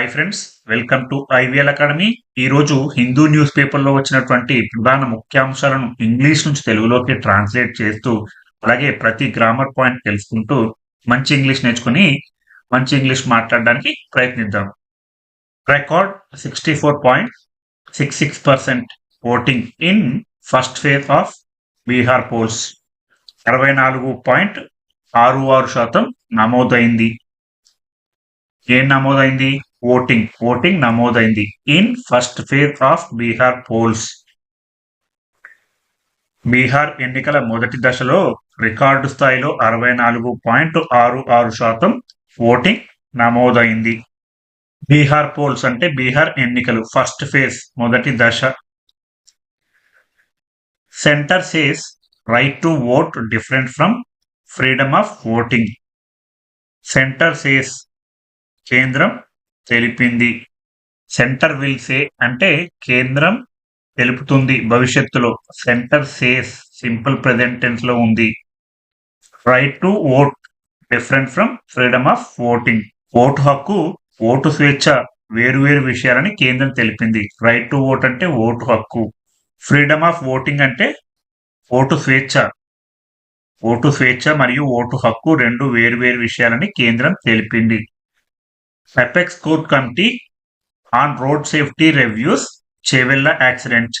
Hi friends welcome to IVL academy ఈ రోజు Hindu news పేపర్లో వచ్చినటువంటి ప్రధాన ముఖ్యాంశాలను ఇంగ్లీష్ నుంచి తెలుగులోకి ట్రాన్స్లేట్ చేస్తూ అలాగే ప్రతి గ్రామర్ పాయింట్ తెలుసుకుంటూ మంచి ఇంగ్లీష్ నేర్చుకుని మంచి ఇంగ్లీష్ మాట్లాడడానికి ప్రయత్నిద్దాం. Record sixty four point six six percent voting in first phase of Bihar polls అరవై నాలుగు పాయింట్ ఆరు ఆరు శాతం నమోదైంది ఏం నమోదైంది ఓటింగ్ ఓటింగ్ నమోదైంది. In first phase of Bihar polls. Bihar ఎన్నికల మొదటి దశలో రికార్డు స్థాయిలో అరవై నాలుగు పాయింట్ ఆరు ఆరు శాతం ఓటింగ్ నమోదైంది. బీహార్ పోల్స్ అంటే బీహార్ ఎన్నికలు ఫస్ట్ ఫేజ్ మొదటి దశ. Centre says right to vote different from freedom of voting. Centre says కేంద్రం తెలిపింది. సెంటర్ విల్ సే అంటే కేంద్రం తెలుపుతుంది భవిష్యత్తులో. సెంటర్ సేస్ సింపుల్ ప్రెజెంట్ టెన్స్లో ఉంది. Right to vote different from freedom of voting. Vote హక్కు ఓటు స్వేచ్ఛ వేరువేరు విషయాలని కేంద్రం తెలిపింది. రైట్ టు ఓట్ అంటే ఓటు హక్కు. ఫ్రీడమ్ ఆఫ్ ఓటింగ్ అంటే ఓటు స్వేచ్ఛ. ఓటు స్వేచ్ఛ మరియు ఓటు హక్కు రెండు వేరువేరు విషయాలని కేంద్రం తెలిపింది. Apex court committee on road safety reviews Chevella accident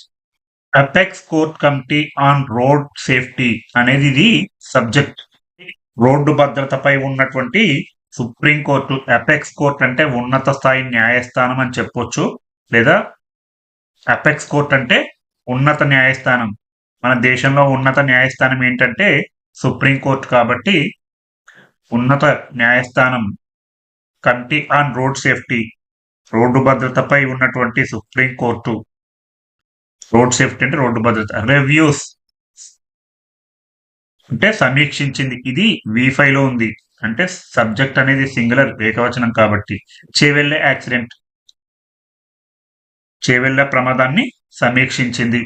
apex court committee on road safety అనేది ఇది సబ్జెక్ట్ రోడ్డు భద్రతపై ఉన్నటువంటి సుప్రీంకోర్టు అపెక్స్ కోర్ట్ అంటే ఉన్నత స్థాయి న్యాయస్థానం అని చెప్పొచ్చు లేదా అపెక్స్ కోర్ట్ అంటే ఉన్నత న్యాయస్థానం. మన దేశంలో ఉన్నత న్యాయస్థానం ఏంటంటే సుప్రీంకోర్టు కాబట్టి ఉన్నత న్యాయస్థానం. Committee on road safety road భద్రతపై ఉన్నటువంటి సుప్రీం కోర్టు. రోడ్ సేఫ్టీ అంటే రోడ్డు భద్రత రివ్యూస్ అంటే సమీక్షించింది. ఇది V5 లో ఉంది. అంటే సబ్జెక్ట్ అనేది సింగులర్ ఏకవచనం కాబట్టి. చేవెళ్ళే యాక్సిడెంట్ చేవెళ్ళ ప్రమాదాన్ని సమీక్షించింది.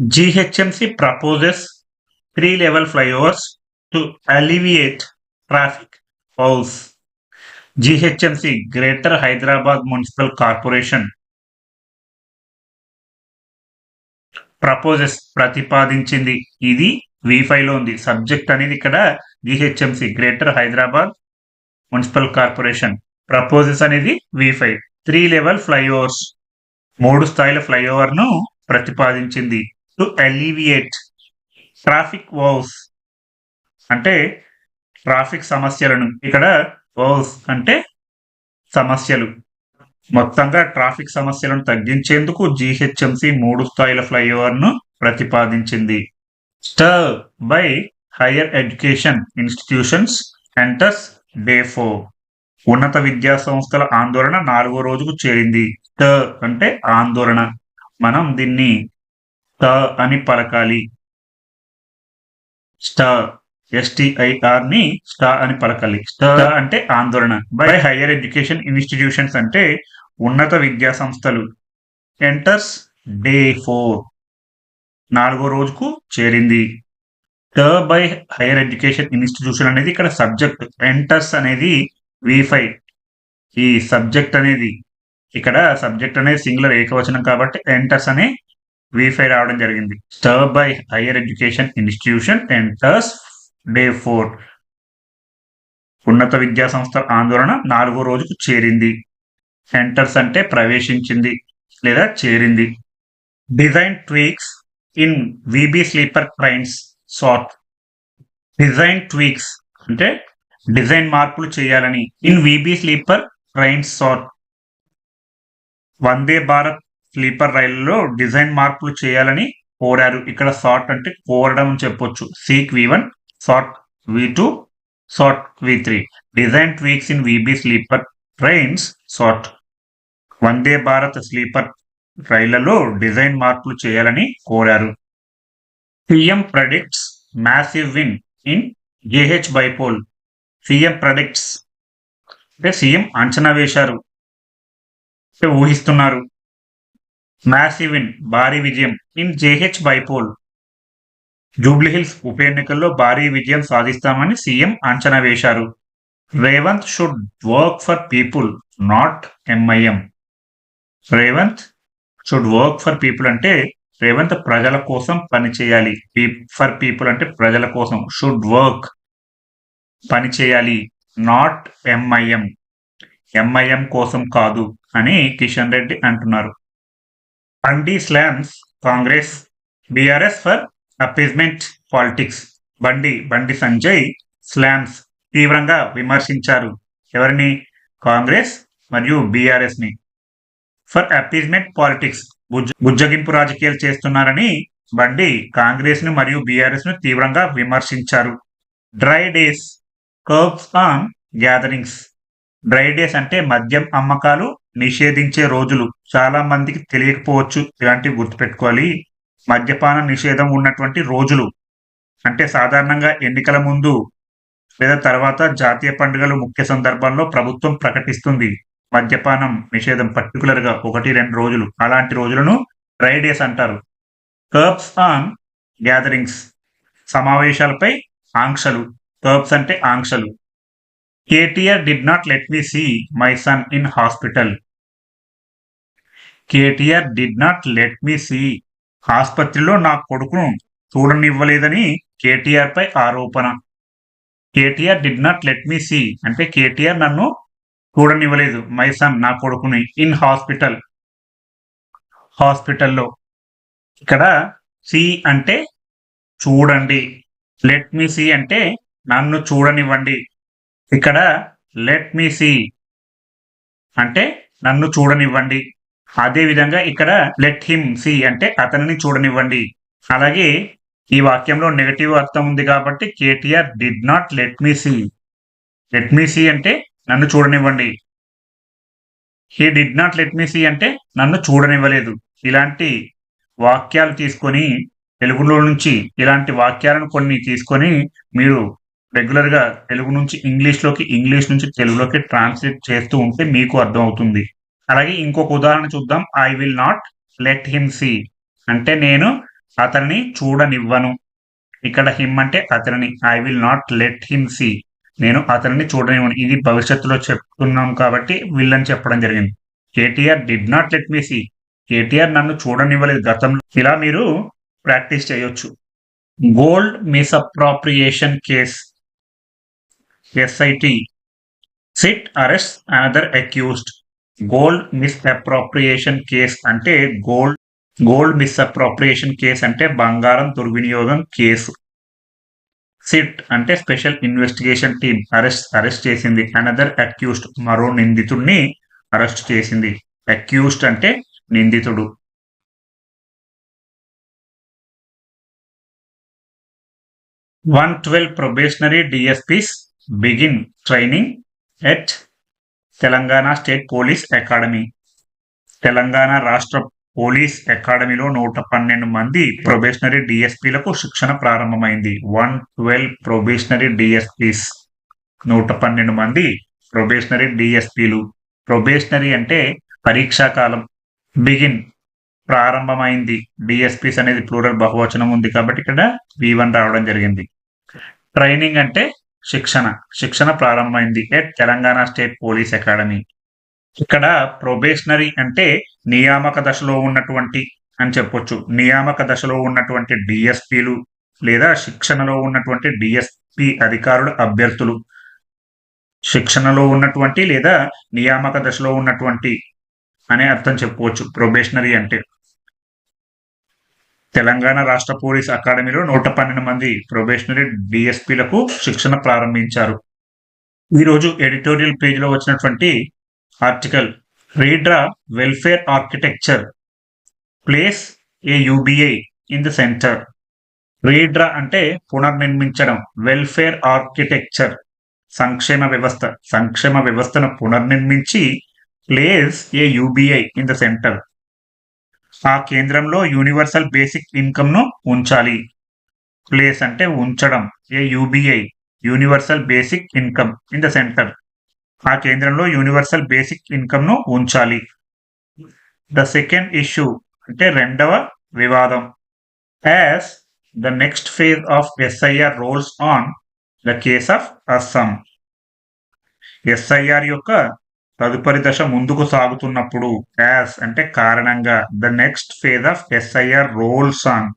GHMC proposes three level flyovers to alleviate traffic woes GHMC Greater Hyderabad Municipal Corporation proposes ప్రతిపాదించింది. ఇది వీఫైలో ఉంది. సబ్జెక్ట్ అనేది ఇక్కడ GHMC Greater Hyderabad Municipal Corporation. Proposes అనేది వీఫై త్రీ లెవెల్ ఫ్లైఓవర్స్ మూడు స్థాయిల ఫ్లైఓవర్ను ప్రతిపాదించింది. టు అలివియేట్ ట్రాఫిక్ వావ్స్ అంటే ట్రాఫిక్ సమస్యలను. ఇక్కడ వావ్స్ అంటే సమస్యలు. మొత్తంగా ట్రాఫిక్ సమస్యలను తగ్గించేందుకు జిహెచ్ఎంసి మూడు స్థాయిల ఫ్లైఓవర్ను ప్రతిపాదించింది. స్టర్ by higher education institutions enters day four ఉన్నత విద్యా సంస్థల ఆందోళన నాలుగో రోజుకు చేరింది. ట అంటే ఆందోళన. మనం దీన్ని ట అని పలకాలి. స్ట ఎస్టిఐఆర్ని స్టా అని పలకాలి. స్టార్ అంటే ఆందోళన. బై హైయర్ ఎడ్యుకేషన్ ఇన్స్టిట్యూషన్స్ అంటే ఉన్నత విద్యా సంస్థలు. ఎంటర్స్ డే ఫోర్ నాలుగో రోజుకు చేరింది. ట బై హైయర్ ఎడ్యుకేషన్ ఇన్స్టిట్యూషన్ అనేది ఇక్కడ సబ్జెక్ట్ ఎంటర్స్ అనేది వి ఫైవ్ ఈ సబ్జెక్ట్ అనేది ఇక్కడ సబ్జెక్ట్ అనేది సింగులర్ ఏకవచనం కాబట్టి ఎంటర్స్ అనే వి ఫైవ్ రావడం జరిగింది. స్టర్ by higher education institution enters day four. ఉన్నత విద్యా సంస్థ ఆందోళన నాలుగో రోజుకు చేరింది. సెంటర్స్ అంటే ప్రవేశించింది లేదా చేరింది. Design tweaks in VB sleeper trains sought. Design tweaks అంటే డిజైన్ మార్పులు చేయాలని in VB sleeper trains sought. Vande Bharat sleeper రైళ్ళలో design మార్పులు చేయాలని కోరారు. ఇక్కడ సార్ట్ అంటే కోరడం అని చెప్పొచ్చు. Seek V one sought V two sought V three design tweaks in VB sleeper trains sought Vande Bharat sleeper రైళ్ళలో design మార్పులు చేయాలని కోరారు. CM predicts massive win in JH bypoll CM predicts అంటే సీఎం అంచనా వేశారు. ఊహిస్తున్నారు. మ్యాసివ్ విన్ భారీ విజయం in JH bypoll Jubilee Hills ఉప ఎన్నికల్లో భారీ విజయం సాధిస్తామని సీఎం అంచనా వేశారు. Revanth should work for people not MIM Revanth should work for people అంటే రేవంత్ ప్రజల కోసం పని చేయాలి. ఫర్ పీపుల్ అంటే ప్రజల కోసం షుడ్ వర్క్. పని చేయాలి నాట్ ఎంఐఎం ఎంఐఎం కోసం కాదు అని కిషన్ రెడ్డి అంటున్నారు. అండి slams Congress BRS for appeasement politics Bandi Bandi Sanjay slams తీవ్రంగా విమర్శించారు. ఎవరిని? కాంగ్రెస్ మరియు బీఆర్ఎస్ని. ఫర్ అపీజ్మెంట్ పాలిటిక్స్ బుజ్జగింపు రాజకీయాలు చేస్తున్నారని బండి కాంగ్రెస్ను మరియు బీఆర్ఎస్ను తీవ్రంగా విమర్శించారు. Dry days curbs on gatherings. Dry days అంటే మద్యం అమ్మకాలు నిషేధించే రోజులు. చాలా మందికి తెలియకపోవచ్చు. ఇలాంటివి గుర్తుపెట్టుకోవాలి. మద్యపాన నిషేధం ఉన్నటువంటి రోజులు. అంటే సాధారణంగా ఎన్నికల ముందు లేదా తర్వాత జాతీయ పండుగలు ముఖ్య సందర్భంలో ప్రభుత్వం ప్రకటిస్తుంది మద్యపానం నిషేధం పర్టికులర్గా ఒకటి రెండు రోజులు. అలాంటి రోజులను డ్రై డేస్ అంటారు. Curbs on gatherings. సమావేశాలపై ఆంక్షలు. కర్బ్స్ అంటే ఆంక్షలు. KTR did not let me see my son in hospital. KTR did not let me see ఆసుపత్రిలో నా కొడుకును చూడనివ్వలేదని కేటీఆర్ పై ఆరోపణ. KTR did not let me see అంటే కేటీఆర్ నన్ను చూడనివ్వలేదు. మై సన్ నా కొడుకుని ఇన్ హాస్పిటల్ హాస్పిటల్లో. ఇక్కడ సి అంటే చూడండి. లెట్ మీ సి అంటే నన్ను చూడనివ్వండి. ఇక్కడ లెట్ మీ సి అంటే నన్ను చూడనివ్వండి. అదేవిధంగా ఇక్కడ లెట్ హిమ్ సి అంటే అతనిని చూడనివ్వండి. అలాగే ఈ వాక్యంలో నెగటివ్ అర్థం ఉంది కాబట్టి KTR did not let me see let me see అంటే నన్ను చూడనివ్వండి. He did not let me see అంటే నన్ను చూడనివ్వలేదు. ఇలాంటి వాక్యాలు తీసుకొని తెలుగులో నుంచి ఇలాంటి వాక్యాలను కొన్ని తీసుకొని మీరు రెగ్యులర్గా తెలుగు నుంచి ఇంగ్లీష్లోకి ఇంగ్లీష్ నుంచి తెలుగులోకి ట్రాన్స్లేట్ చేస్తూ ఉంటే మీకు అర్థమవుతుంది. అలాగే ఇంకొక ఉదాహరణ చూద్దాం. I will not let him see అంటే నేను అతన్ని చూడనివ్వను. ఇక్కడ హిమ్ అంటే అతనిని. I will not let him see నేను అతనిని చూడనివ్వను. ఇది భవిష్యత్తులో చెప్తున్నాం కాబట్టి విల్లని చెప్పడం జరిగింది. KTR did not let me see KTR నన్ను చూడనివ్వలేదు గతంలో. ఇలా మీరు ప్రాక్టీస్ చేయొచ్చు. Gold misappropriation case SIT SIT arrest another accused gold misappropriation case అంటే గోల్డ్ గోల్డ్ మిస్అప్రోప్రియేషన్ కేస్ అంటే బంగారం దుర్వినియోగం కేసు. సిట్ అంటే special investigation team arrest arrest చేసింది. అనదర్ అక్యూస్డ్ మరో నిందితుడిని అరెస్ట్ చేసింది. అక్యూస్డ్ అంటే నిందితుడు. One twelve probationary DSPs begin training at Telangana state police academy. Telangana రాష్ట్ర పోలీస్ అకాడమీలో నూట పన్నెండు మంది ప్రొబేషనరీ డిఎస్పీలకు శిక్షణ ప్రారంభమైంది. One twelve probationary DSPs. నూట పన్నెండు మంది ప్రొబేషనరీ డిఎస్పీలు. ప్రొబేషనరీ అంటే పరీక్షా కాలం. బిగిన్ ప్రారంభమైంది. డిఎస్పీస్ అనేది ప్లూరల్ బహువచనం ఉంది కాబట్టి ఇక్కడ వి వన్ రావడం జరిగింది. ట్రైనింగ్ అంటే శిక్షణ. శిక్షణ ప్రారంభమైంది at Telangana state police academy. ఇక్కడ ప్రొబేషనరీ అంటే నియామక దశలో ఉన్నటువంటి అని చెప్పొచ్చు. నియామక దశలో ఉన్నటువంటి డిఎస్పీలు లేదా శిక్షణలో ఉన్నటువంటి డిఎస్పి అధికారుల అభ్యర్థులు. శిక్షణలో ఉన్నటువంటి లేదా నియామక దశలో ఉన్నటువంటి అనే అర్థం చెప్పుకోవచ్చు ప్రొబేషనరీ అంటే. తెలంగాణ రాష్ట్ర పోలీస్ అకాడమీలో నూట పన్నెండు మంది ప్రొబేషనరీ డిఎస్పీలకు శిక్షణ ప్రారంభించారు. ఈరోజు ఎడిటోరియల్ పేజీలో వచ్చినటువంటి article redraw welfare architecture place a UBI in the centre. Redraw అంటే పునర్నిర్మించడం వెల్ఫేర్ ఆర్కిటెక్చర్ సంక్షేమ వ్యవస్థ సంక్షేమ వ్యవస్థను పునర్నిర్మించి place a UBI in the centre. ఆ కేంద్రంలో యూనివర్సల్ బేసిక్ ఇన్కమ్ను ఉంచాలి. ప్లేస్ అంటే ఉంచడం. A UBI universal basic income in the centre. ఆ కేంద్రంలో యూనివర్సల్ బేసిక్ ఇన్కమ్ను ఉంచాలి. ద సెకండ్ ఇష్యూ అంటే రెండవ వివాదం. As the next phase of SIR rolls on the case of Assam. SIR యొక్క తదుపరి దశ ముందుకు సాగుతున్నప్పుడు యాస్ అంటే కారణంగా. The next phase of SIR rolls on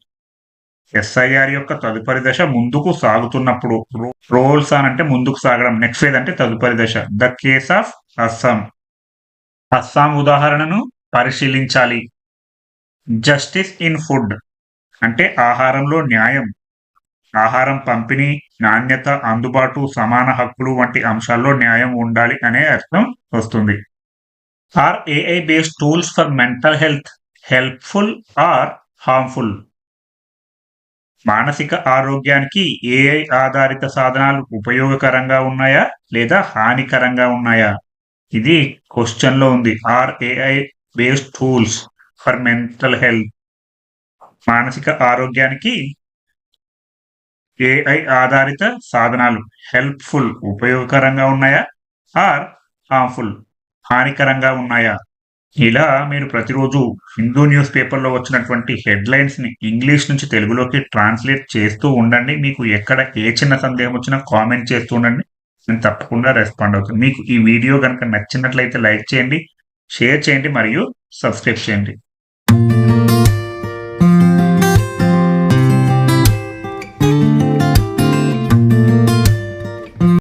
SIR యొక్క తదుపరి దశ ముందుకు సాగుతున్నప్పుడు. రోల్స్ ఆన్ అంటే ముందుకు సాగడం. నెక్స్ట్ ఫేజ్ అంటే తదుపరి దశ. The case of Assam Assam ఉదాహరణను పరిశీలించాలి. జస్టిస్ ఇన్ ఫుడ్ అంటే ఆహారంలో న్యాయం. ఆహారం పంపిణీ నాణ్యత అందుబాటు సమాన హక్కులు వంటి అంశాల్లో న్యాయం ఉండాలి అనే అర్థం వస్తుంది. Are AI based tools for mental health helpful or harmful? మానసిక ఆరోగ్యానికి ఏఐ ఆధారిత సాధనాలు ఉపయోగకరంగా ఉన్నాయా లేదా హానికరంగా ఉన్నాయా? ఇది క్వశ్చన్లో ఉంది. Are AI based tools for mental health. మానసిక ఆరోగ్యానికి ఏఐ ఆధారిత సాధనాలు. హెల్ప్ఫుల్ ఉపయోగకరంగా ఉన్నాయా? ఆర్ హార్మ్ఫుల్ హానికరంగా ఉన్నాయా? ఇలా మీరు ప్రతిరోజు హిందూ న్యూస్ పేపర్లో వచ్చినటువంటి హెడ్లైన్స్ని ఇంగ్లీష్ నుంచి తెలుగులోకి ట్రాన్స్లేట్ చేస్తూ ఉండండి. మీకు ఎక్కడ ఏ చిన్న సందేహం వచ్చినా కామెంట్ చేస్తూ ఉండండి. నేను తప్పకుండా రెస్పాండ్ అవుతాను. మీకు ఈ వీడియో కనుక నచ్చినట్లయితే లైక్ చేయండి షేర్ చేయండి మరియు సబ్స్క్రైబ్ చేయండి.